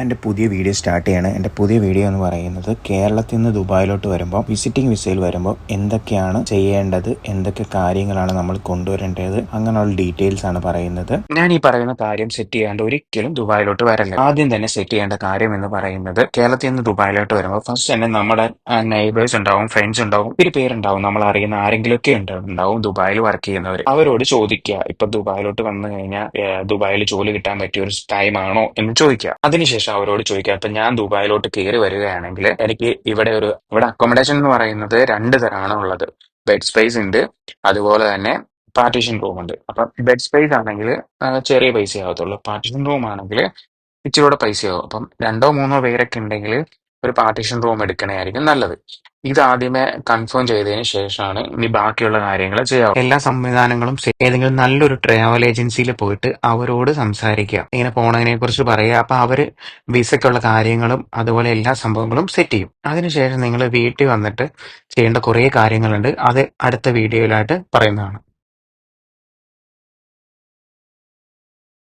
എന്റെ പുതിയ video start ചെയ്യാണ്. എന്റെ പുതിയ വീഡിയോ എന്ന് പറയുന്നത് കേരളത്തിൽ നിന്ന് ദുബായിലോട്ട് വരുമ്പോൾ വിസിറ്റിംഗ് വിസയിൽ വരുമ്പോൾ എന്തൊക്കെയാണ് ചെയ്യേണ്ടത് എന്തൊക്കെ കാര്യങ്ങളാണ് നമ്മൾ കൊണ്ടുവരേണ്ടത് അങ്ങനെയുള്ള ഡീറ്റെയിൽസ് ആണ് പറയുന്നത്. ഞാൻ ഈ പറയുന്ന കാര്യം സെറ്റ് ചെയ്യാണ്ട് ഒരിക്കലും ദുബായിലോട്ട് വരല്ല. ആദ്യം തന്നെ സെറ്റ് ചെയ്യേണ്ട കാര്യം എന്ന് പറയുന്നത് കേരളത്തിൽ നിന്ന് ദുബായിലോട്ട് വരുമ്പോൾ ഫസ്റ്റ് തന്നെ നമ്മുടെ നെയ്ബേഴ്സ് ഉണ്ടാവും ഫ്രണ്ട്സ് ഉണ്ടാവും ഒരു പേരുണ്ടാവും. നമ്മൾ അറിയുന്ന ആരെങ്കിലും ഒക്കെ ഉണ്ടാവും ദുബായിൽ വർക്ക് ചെയ്യുന്നവർ അവരോട് ചോദിക്കുക ഇപ്പൊ ദുബായിലോട്ട് വന്നു കഴിഞ്ഞാൽ ദുബായിൽ ജോലി കിട്ടാൻ പറ്റിയ ഒരു ടൈം ആണോ എന്ന് ചോദിക്കുക. അതിനുശേഷം അവരോട് ചോദിക്കുക. ഇപ്പൊ ഞാൻ ദുബായിലോട്ട് കയറി വരികയാണെങ്കിൽ എനിക്ക് ഇവിടെ ഒരു ഇവിടെ അക്കോമഡേഷൻ എന്ന് പറയുന്നത് രണ്ട് തരമാണ് ഉള്ളത്. ബെഡ് സ്പേസ് ഉണ്ട്. അതുപോലെ തന്നെ പാർട്ടീഷൻ റൂം ഉണ്ട്. അപ്പൊ ബെഡ് സ്പേസ് ആണെങ്കിൽ ചെറിയ പൈസ ആവത്തുള്ളൂ. പാർട്ടീഷൻ റൂം ആണെങ്കിൽ ഇച്ചിരി കൂടെ പൈസയാവും. അപ്പം രണ്ടോ മൂന്നോ പേരൊക്കെ ഉണ്ടെങ്കിൽ ഒരു പാർട്ടീഷൻ റൂം എടുക്കണമായിരിക്കും നല്ലത്. ഇത് ആദ്യമേ കൺഫേം ചെയ്തതിന് ശേഷമാണ് ഇനി ബാക്കിയുള്ള കാര്യങ്ങൾ ചെയ്യാം എല്ലാ സംവിധാനങ്ങളും ഏതെങ്കിലും നല്ലൊരു ട്രാവൽ ഏജൻസിയിൽ പോയിട്ട് അവരോട് സംസാരിക്കുക. ഇങ്ങനെ പോണതിനെ കുറിച്ച് പറയുക. അപ്പൊ അവർ വിസയ്ക്കുള്ള കാര്യങ്ങളും അതുപോലെ എല്ലാ സംഭവങ്ങളും സെറ്റ് ചെയ്യും. അതിനുശേഷം നിങ്ങൾ വീട്ടിൽ വന്നിട്ട് ചെയ്യേണ്ട കുറേ കാര്യങ്ങളുണ്ട്. അത് അടുത്ത വീഡിയോയിലായിട്ട് പറയുന്നതാണ്.